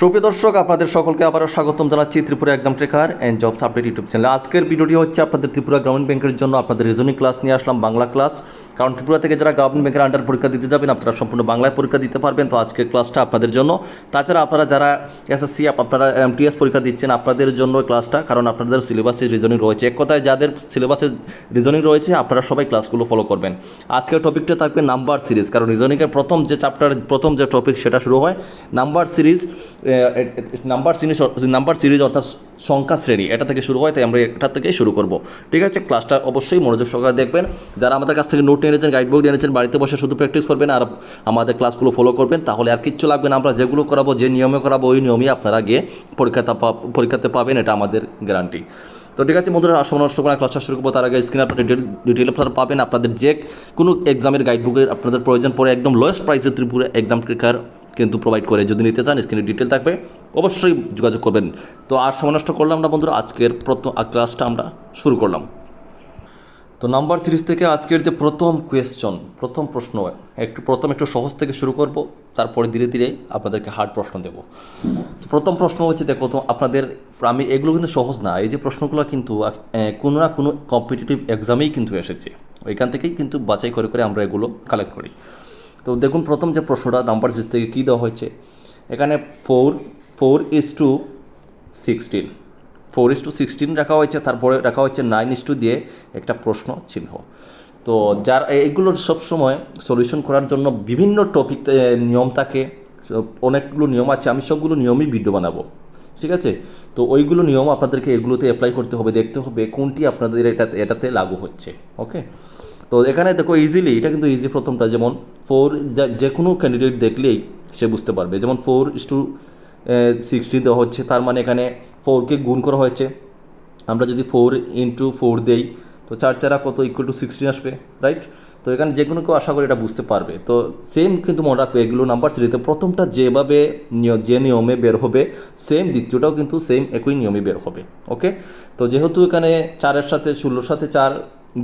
সুপ্রিয় দর্শক, আপনাদের সকলকে আবারও স্বাগতম জানাচ্ছি Tripura exam tracker and jobs update YouTube channel. আজকের ভিডিওটি হচ্ছে আপনাদের ত্রিপুরা গ্রামীণ ব্যাংকের জন্য আপনাদের রিজনিং ক্লাস নিয়ে আসলাম, বাংলা ক্লাস। কারণ ত্রিপুরা থেকে যারা গ্রামীণ ব্যাংকের আন্ডার পরীক্ষা দিতে যাবেন, আপনারা সম্পূর্ণ বাংলায় পরীক্ষা দিতে পারবেন। তো আজকের ক্লাসটা আপনাদের জন্য। তাছাড়া আপনারা যারা এসএসসি আপনারা এমটিএস পরীক্ষা দিচ্ছেন, আপনাদের জন্য ক্লাসটা, কারণ আপনাদের সিলেবাসে রিজনিং রয়েছে। এক কথায়, যাদের সিলেবাসে রিজনিং রয়েছে, আপনারা সবাই ক্লাসগুলো ফলো করবেন। আজকের টপিকটা থাকবে নাম্বার সিরিজ কারণ রিজনিংয়ের প্রথম যে চ্যাপ্টার প্রথম যে টপিক সেটা শুরু হয়। Number series number series number series অর্থাৎ সংখ্যা শ্রেণি, এটা থেকে শুরু হয়, তাই আমরা এটা থেকেই শুরু করব। ঠিক আছে? ক্লাসটা অবশ্যই মনোযোগ সহকারে দেখবেন। যারা আমাদের কাছ থেকে নোট নিয়েছেন গাইড বুক নিয়েছেন বাড়িতে বসে শুধু প্র্যাকটিস করবেন আর আমাদের ক্লাসগুলো ফলো করবেন, তাহলে আর কিচ্ছু লাগবে না। আমরা যেগুলো করাবো, যে নিয়মে করাবো, ওই নিয়মই আপনারা গিয়ে পরীক্ষাতে পরীক্ষাতে পাবেন, এটা আমাদের গ্যারান্টি তো ঠিক আছে বন্ধুরা আসলে নষ্ট করা ক্লাসটা শুরু করব, তার আগে স্ক্রিনে আপনার ডিটেল ডিটেল আপনারা পাবেন। আপনাদের যে কোনো এক্সামের গাইড বুকের আপনাদের প্রয়োজন পড়ে, একদম লোয়েস্ট প্রাইসে ত্রিপুরা এক্সাম ট্রিকার কিন্তু প্রোভাইড করে। যদি নিতে চান স্ক্রিনে ডিটেল থাকবে, অবশ্যই যোগাযোগ করবেন। তো আর সময় নষ্ট করলাম না বন্ধুরা, আজকের প্রথম ক্লাসটা আমরা শুরু করলাম। তো নাম্বার সিরিজ থেকে আজকের যে প্রথম কোয়েশ্চন প্রথম প্রশ্ন, একটু প্রথম, একটু সহজ থেকে শুরু করব, তারপরে ধীরে ধীরে আপনাদেরকে হার্ড প্রশ্ন দেব। তো প্রথম প্রশ্ন হচ্ছে, দেখো, তো আপনাদের, আমি এগুলো কিন্তু সহজ না, এই যে প্রশ্নগুলো কিন্তু কোনো না কোনো কম্পিটিটিভ এক্সামেই কিন্তু এসেছে। ওইখান থেকেই কিন্তু বাছাই করে করে আমরা এগুলো কালেক্ট করি। তো দেখুন, প্রথম যে প্রশ্নটা নাম্বার সিরিজ থেকে কী দেওয়া হয়েছে? এখানে four four is to sixteen four is to sixteen রাখা হয়েছে, তারপরে রাখা হয়েছে নাইন ইস টু দিয়ে একটা প্রশ্ন চিহ্ন। তো যার এইগুলোর সবসময় সলিউশন করার জন্য বিভিন্ন টপিক নিয়ম থাকে। অনেকগুলো নিয়ম আছে, আমি সবগুলো নিয়মই ভিডিও বানাবো। ঠিক আছে? তো ওইগুলো নিয়ম আপনাদেরকে এগুলোতে অ্যাপ্লাই করতে হবে, দেখতে হবে কোনটি আপনাদের এটাতে এটাতে লাগু হচ্ছে। ওকে তো এখানে দেখো ইজিলি এটা কিন্তু ইজি প্রথমটা, যেমন ফোর যে কোনো ক্যান্ডিডেট দেখলেই সে বুঝতে পারবে। যেমন ফোর ইস টু সিক্সটি দেওয়া হচ্ছে, তার মানে এখানে ফোরকে গুণ করা হয়েছে। আমরা যদি ফোর ইন্টু ফোর দেই, তো চার চারা কত ইকুয়াল টু সিক্সটিন আসবে রাইট তো এখানে যে কোনো কেউ আশা করি এটা বুঝতে পারবে। তো সেম কিন্তু মনে রাখবে, এগুলো নাম্বার সিরিজে প্রথমটা যেভাবে যে নিয়মে বের হবে সেম দ্বিতীয়টাও কিন্তু সেম একই নিয়মে বের হবে ওকে তো যেহেতু এখানে চারের সাথে, ষোলোর সাথে চার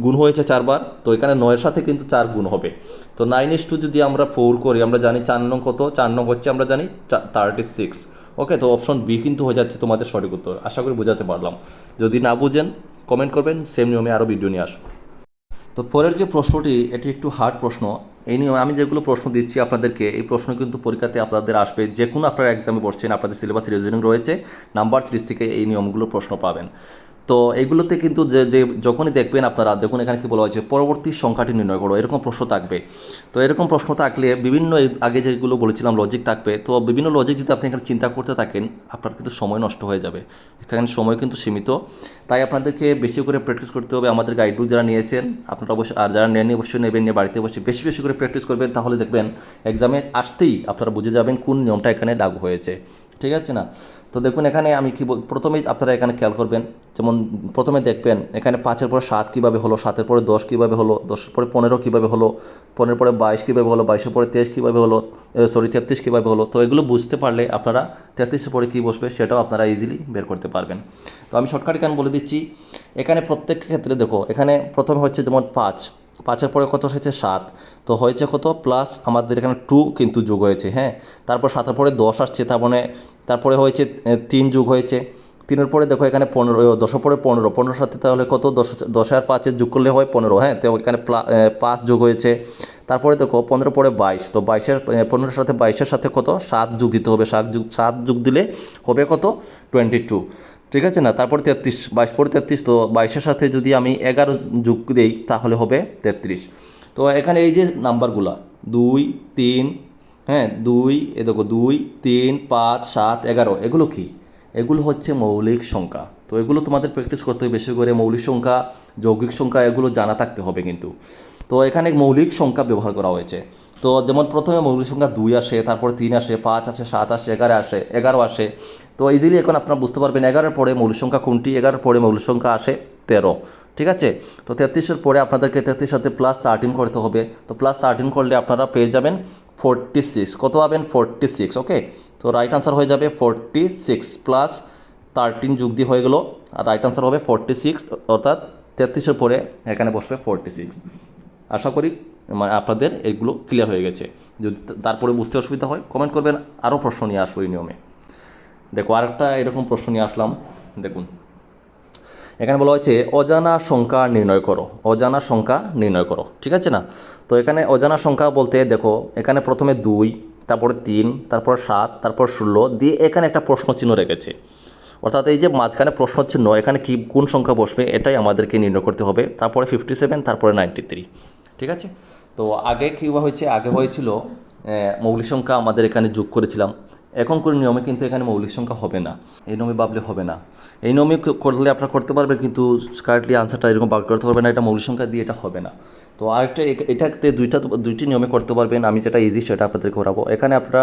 গুণ হয়েছে চারবার, তো এখানে নয়ের সাথে কিন্তু চার গুণ হবে। তো নাইন ইস টু যদি আমরা ফোর করি, আমরা জানি চার নং কত? চার নং হচ্ছে আমরা জানি থার্টি সিক্স ওকে তো অপশন বি কিন্তু হয়ে যাচ্ছে তোমাদের সঠিক উত্তর। আশা করি বোঝাতে পারলাম। যদি না বুঝেন কমেন্ট করবেন সেম নিয়মে আরও ভিডিও নিয়ে আসব। তো পরের যে প্রশ্নটি, এটি একটু হার্ড প্রশ্ন। এই নিয়মে আমি যেগুলো প্রশ্ন দিচ্ছি আপনাদেরকে, এই প্রশ্ন কিন্তু পরীক্ষাতে আপনাদের আসবে। যে কোনো আপনারা এক্সামে বসছেন, আপনাদের সিলেবাস রিজনিং রয়েছে নাম্বার সিরিজ থেকে এই নিয়মগুলো প্রশ্ন পাবেন। তো এগুলোতে কিন্তু যে যে যখনই দেখবেন আপনারা, দেখুন এখানে কি বলা হয়েছে, পরবর্তী সংখ্যাটি নির্ণয় করো, এরকম প্রশ্ন থাকবে। তো এরকম প্রশ্ন থাকলে বিভিন্ন আগে যেগুলো বলেছিলাম লজিক থাকবে, তো বিভিন্ন লজিক যদি আপনি এখানে চিন্তা করতে থাকেন, আপনার কিন্তু সময় নষ্ট হয়ে যাবে। এখানে সময় কিন্তু সীমিত। তাই আপনাদেরকে বেশি করে প্র্যাকটিস করতে হবে। আমাদের গাইড বুক যারা নিয়েছেন, আপনারা অবশ্যই, আর যারা নেননি অবশ্যই নেবেন, নিয়ে বাড়িতে বসে বেশি বেশি করে প্র্যাকটিস করবেন। তাহলে দেখবেন এক্সামে আসতেই আপনারা বুঝে যাবেন কোন নিয়মটা এখানে লাগু হয়েছে। ঠিক আছে না? তো দেখুন, এখানে আমি কী প্রথমেই আপনারা এখানে খেয়াল করবেন, যেমন প্রথমে দেখবেন, এখানে পাঁচের পরে সাত কীভাবে হলো, সাতের পরে দশ কীভাবে হলো, দশের পরে পনেরো কীভাবে হলো, পনেরো পরে বাইশ কীভাবে হলো, বাইশের পরে তেইশ কীভাবে হলো সরি, তেত্রিশ কীভাবে হলো, তো এগুলো বুঝতে পারলে আপনারা তেত্রিশের পরে কী বসবে সেটাও আপনারা ইজিলি বের করতে পারবেন। তো আমি শর্টকাট এখানে বলে দিচ্ছি, এখানে প্রত্যেক ক্ষেত্রে দেখো, এখানে প্রথমে হচ্ছে যেমন পাঁচ, পাঁচের পরে কত হয়েছে? সাত, তো হয়েছে কত? প্লাস আমাদের এখানে টু কিন্তু যোগ হয়েছে হ্যাঁ? তারপর সাতের পরে দশ আসছে, তার মানে তারপরে হয়েছে তিন যুগ হয়েছে। তিনের পরে দেখো এখানে পনেরো দশের পরে পনেরো। পনেরোর সাথে তাহলে কত? দশ দশ আর পাঁচের যোগ করলে হয় পনেরো। হ্যাঁ তো এখানে পাঁচ যোগ হয়েছে। তারপরে দেখো পনেরো পরে বাইশ। তো বাইশের পনেরোর সাথে বাইশের সাথে কত? সাত যোগ দিতে হবে। সাত যুগ, সাত যোগ দিলে হবে কত? Twenty two. ঠিক আছে না? তারপর তেত্রিশ। বাইশ পরে তেত্রিশ। তো বাইশের সাথে যদি আমি এগারো যোগ দিই তাহলে হবে তেত্রিশ। তো এখানে এই যে নাম্বারগুলা, দুই, তিন হ্যাঁ দুই, এ দেখো, দুই, তিন, পাঁচ, সাত, এগারো, এগুলো কি? এগুলো হচ্ছে মৌলিক সংখ্যা। তো এগুলো তোমাদের প্র্যাকটিস করতে হবে, বেশি করে মৌলিক সংখ্যা, যৌগিক সংখ্যা, এগুলো জানা থাকতে হবে কিন্তু। তো এখানে মৌলিক সংখ্যা ব্যবহার করা হয়েছে। তো যেমন প্রথমে মৌলিক সংখ্যা দুই আসে, তারপরে তিন আসে, পাঁচ আসে, সাত আসে, এগারো আসে এগারো আসে। তো ইজিলি এখন আপনারা বুঝতে পারবেন, এগারোর পরে মৌলিক সংখ্যা কোনটি? এগারোর পরে মৌলিক সংখ্যা আসে তেরো। ঠিক আছে? তো তেত্রিশের পরে আপনাদেরকে তেত্রিশ সাথে প্লাস থার্টিন করতে হবে। তো প্লাস থার্টিন করলে আপনারা পেয়ে যাবেন ফোরটি সিক্স কত পাবেন? ফোরটি সিক্স ওকে তো রাইট আনসার হয়ে যাবে ফোরটি সিক্স প্লাস থার্টিন যুগ দিয়ে হয়ে গেলো। আর রাইট আনসার হবে ফোরটি সিক্স অর্থাৎ তেত্রিশের পরে এখানে বসবে ফোরটি সিক্স আশা করি মানে আপনাদের এগুলো ক্লিয়ার হয়ে গেছে। যদি তারপরে বুঝতে অসুবিধা হয় কমেন্ট করবেন, আরও প্রশ্ন নিয়ে আসব এই নিয়মে। দেখো, আরেকটা এরকম প্রশ্ন নিয়ে আসলাম। দেখুন এখানে বলা হয়েছে, অজানা সংখ্যা নির্ণয় করো। অজানা সংখ্যা নির্ণয় করো, ঠিক আছে না? তো এখানে অজানা সংখ্যা বলতে দেখো, এখানে প্রথমে দুই, তারপরে তিন, তারপর সাত, তারপর ষোলো, দিয়ে এখানে একটা প্রশ্ন চিহ্ন রেখেছে। অর্থাৎ এই যে মাঝখানে প্রশ্ন চিহ্ন এখানে কি, কোন সংখ্যা বসবে, এটাই আমাদেরকে নির্ণয় করতে হবে। তারপরে ফিফটি সেভেন তারপরে নাইনটি থ্রি ঠিক আছে? তো আগে কী হয়েছে, আগে হয়েছিল মৌলিক সংখ্যা আমাদের এখানে যোগ করেছিলাম। এখন করে নিয়মে কিন্তু এখানে মৌলিক সংখ্যা হবে না। এই নিয়মে ভাবলে হবে না। এই নিয়মে করলে আপনারা করতে পারবেন, কিন্তু কারেক্টলি আনসারটা এরকম বার করতে পারবেন না, এটা মৌলিক সংখ্যা দিয়ে এটা হবে না। তো আরেকটা এটাতে দুইটা, দুইটি নিয়মে করতে পারবেন। আমি যেটা ইজি সেটা আপনাদের করাবো। এখানে আপনারা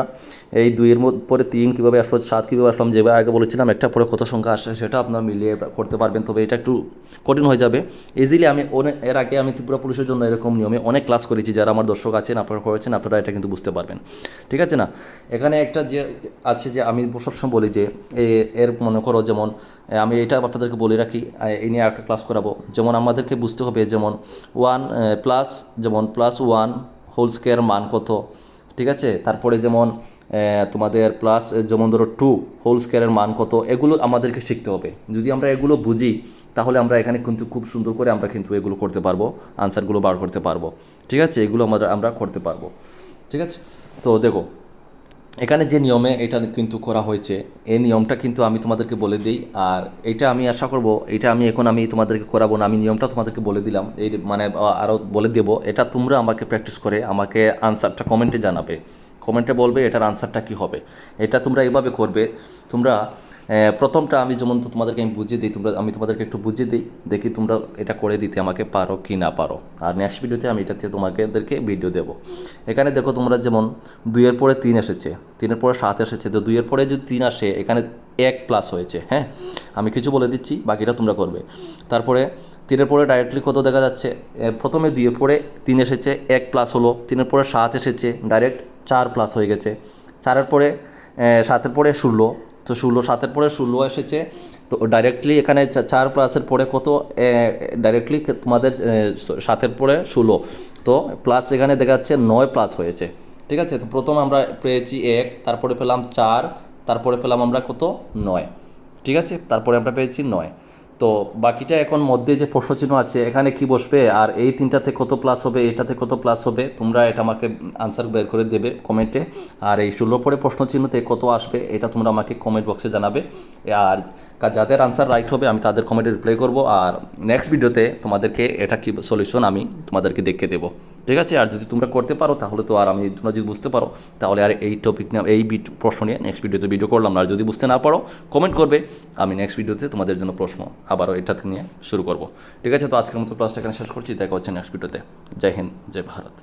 এই দুইয়ের পরে তিন কীভাবে আসলো, সাত কীভাবে আসলাম যেভাবে আগে বলেছিলাম, একটা পরে কত সংখ্যা আসছে সেটা আপনারা মিলিয়ে করতে পারবেন। তবে এটা একটু কঠিন হয়ে যাবে। ইজিলি আমি অনেক এর আগে আমি ত্রিপুরা পুলিশের জন্য এরকম নিয়মে অনেক ক্লাস করেছি। যারা আমার দর্শক আছেন, আপনারা করেছেন, আপনারা এটা কিন্তু বুঝতে পারবেন। ঠিক আছে না? এখানে একটা যে আছে যে আমি সবসময় বলি যে এর মনে করো যেমন আমি এটা আপনাদেরকে বলে রাখি এই নিয়ে একটা ক্লাস করাবো। যেমন আমাদেরকে বুঝতে হবে যেমন ওয়ান প্লাস যেমন প্লাস ওয়ান হোল স্কোয়ার মান কত? ঠিক আছে? তারপরে যেমন তোমাদের প্লাস যেমন ধরো টু হোল স্কোয়ারের মান কত? এগুলো আমাদেরকে শিখতে হবে। যদি আমরা এগুলো বুঝি, তাহলে আমরা এখানে কিন্তু খুব সুন্দর করে আমরা কিন্তু এগুলো করতে পারব আনসারগুলো বার করতে পারব। ঠিক আছে? এগুলো আমরা আমরা করতে পারব। ঠিক আছে? তো দেখো এখানে যে নিয়মে এটা কিন্তু করা হয়েছে, এই নিয়মটা কিন্তু আমি তোমাদেরকে বলে দিই, আর এটা আমি আশা করব, এটা আমি এখন আমি তোমাদেরকে করাবো না, আমি নিয়মটা তোমাদেরকে বলে দিলাম, এই মানে আরও বলে দেব, এটা তোমরা আমাকে প্র্যাকটিস করে আমাকে আনসারটা কমেন্টে জানাবে কমেন্টে বলবে এটার আনসারটা কী হবে, এটা তোমরা এভাবে করবে, তোমরা প্রথমটা আমি যেমন তোমাদেরকে আমি বুঝিয়ে দিই, তোমরা, আমি তোমাদেরকে একটু বুঝিয়ে দিই, দেখি তোমরা এটা করে দিতে আমাকে পারো কি না পারো। আর নেক্সট ভিডিওতে আমি এটাতে তোমাদেরকে ভিডিও দেবো। এখানে দেখো তোমরা যেমন দুইয়ের পরে তিন এসেছে, তিনের পরে সাত এসেছে, তো দুইয়ের পরে যদি তিন আসে, এখানে এক প্লাস হয়েছে হ্যাঁ? আমি কিছু বলে দিচ্ছি, বাকিটা তোমরা করবে। তারপরে তিনের পরে ডাইরেক্টলি কত দেখা যাচ্ছে? প্রথমে দুইয়ের পরে তিন এসেছে, এক প্লাস হলো, তিনের পরে সাত এসেছে ডাইরেক্ট চার প্লাস হয়ে গেছে। চারের পরে সাতের পরে ষোলো তো ষোলো সাতের পরে ষোলো এসেছে, তো ডাইরেক্টলি এখানে চার প্লাসের পরে কত ডাইরেক্টলি তোমাদের সাতের পরে ষোলো, তো প্লাস এখানে দেখা যাচ্ছে নয় প্লাস হয়েছে, ঠিক আছে? তো প্রথম আমরা পেয়েছি এক, তারপরে পেলাম চার, তারপরে পেলাম আমরা কত? নয়, ঠিক আছে? তারপরে আমরা পেয়েছি নয়। তো বাকিটা এখন মধ্যে যে প্রশ্নচিহ্ন আছে, এখানে কি বসবে আর এই তিনটাতে কত প্লাস হবে, এটাতে কত প্লাস হবে, তোমরা এটা আমাকে আনসার বের করে দেবে কমেন্টে আর এই ষোলো পরে প্রশ্নচিহ্নতে কত আসবে, এটা তোমরা আমাকে কমেন্ট বক্সে জানাবে। আর যাদের আনসার রাইট হবে, আমি তাদের কমেন্টে রিপ্লাই করব। আর নেক্সট ভিডিওতে তোমাদেরকে এটা কি সলিউশন আমি তোমাদেরকে দেখে দেবো। ঠিক আছে? আর যদি তোমরা করতে পারো, তাহলে তো আর আমি, তোমরা যদি বুঝতে পারো, তাহলে আর এই টপিক নিয়ে, এই প্রশ্ন নিয়ে নেক্সট ভিডিওতে ভিডিও করলাম। না আর যদি বুঝতে না পারো কমেন্ট করবে। আমি নেক্সট ভিডিওতে তোমাদের জন্য প্রশ্ন আবারও এটা নিয়ে শুরু করব। ঠিক আছে? তো আজকের মতো ক্লাসটা এখানে শেষ করছি। দেখা হচ্ছে নেক্সট ভিডিওতে জয় হিন্দ, জয় ভারত।